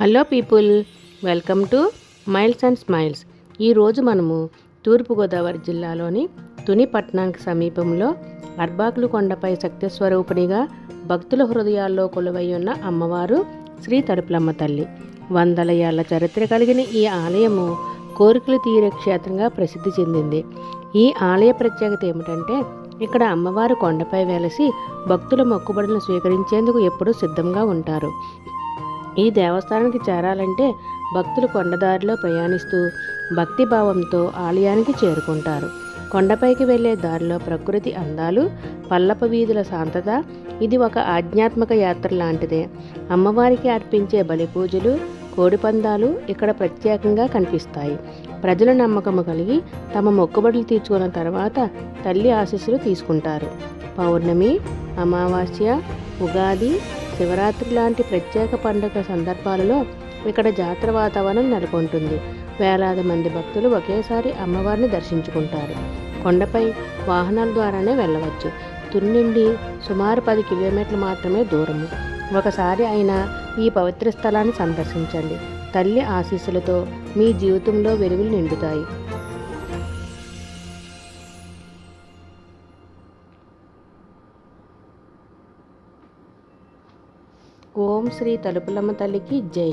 Hello people welcome to miles and smiles. ఈరోజు మనము తూర్పుగోదావరి జిల్లాలోని తుని పట్టణానికి సమీపంలో అర్బాకులు కొండపై శక్తిస్వరూపిణిగా భక్తుల హృదయాల్లో కొలువై ఉన్న అమ్మవారు శ్రీ తలుపులమ్మ తల్లి. వందల ఏళ్ళ చరిత్ర కలిగిన ఈ ఆలయము కోరికలు తీరే క్షేత్రంగా ప్రసిద్ధి చెందింది. ఈ ఆలయ ప్రత్యేకత ఏమిటంటే ఇక్కడ అమ్మవారు కొండపై వెలసి భక్తుల మొక్కుబడులను స్వీకరించేందుకు ఎప్పుడూ సిద్ధంగా ఉంటారు. ఈ దేవస్థానానికి చేరాలంటే భక్తులు కొండదారిలో ప్రయాణిస్తూ భక్తిభావంతో ఆలయానికి చేరుకుంటారు. కొండపైకి వెళ్ళే దారిలో ప్రకృతి అందాలు పల్లప వీధుల శాంతత ఇది ఒక ఆధ్యాత్మిక యాత్ర లాంటిదే. అమ్మవారికి అర్పించే బలి పూజలు కోడిపందాలు ఇక్కడ ప్రత్యేకంగా కనిపిస్తాయి. ప్రజల నమ్మకము కలిగి తమ మొక్కుబడులు తీర్చుకున్న తర్వాత తల్లి ఆశీస్సులు తీసుకుంటారు. పౌర్ణమి అమావాస్య ఉగాది శివరాత్రి లాంటి ప్రత్యేక పండుగ సందర్భాలలో ఇక్కడ జాతర వాతావరణం నెలకొంటుంది. వేలాది మంది భక్తులు ఒకేసారి అమ్మవారిని దర్శించుకుంటారు. కొండపై వాహనాల ద్వారానే వెళ్ళవచ్చు. తున్నిండి సుమారు పది కిలోమీటర్లు మాత్రమే దూరము. ఒకసారి అయినా ఈ పవిత్ర స్థలాన్ని సందర్శించండి. తల్లి ఆశీస్సులతో మీ జీవితంలో వెలుగులు నిండుతాయి. ఓం శ్రీ తలుపులమ్మ తల్లికి జై.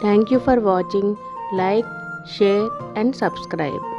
Thank you for watching like share and subscribe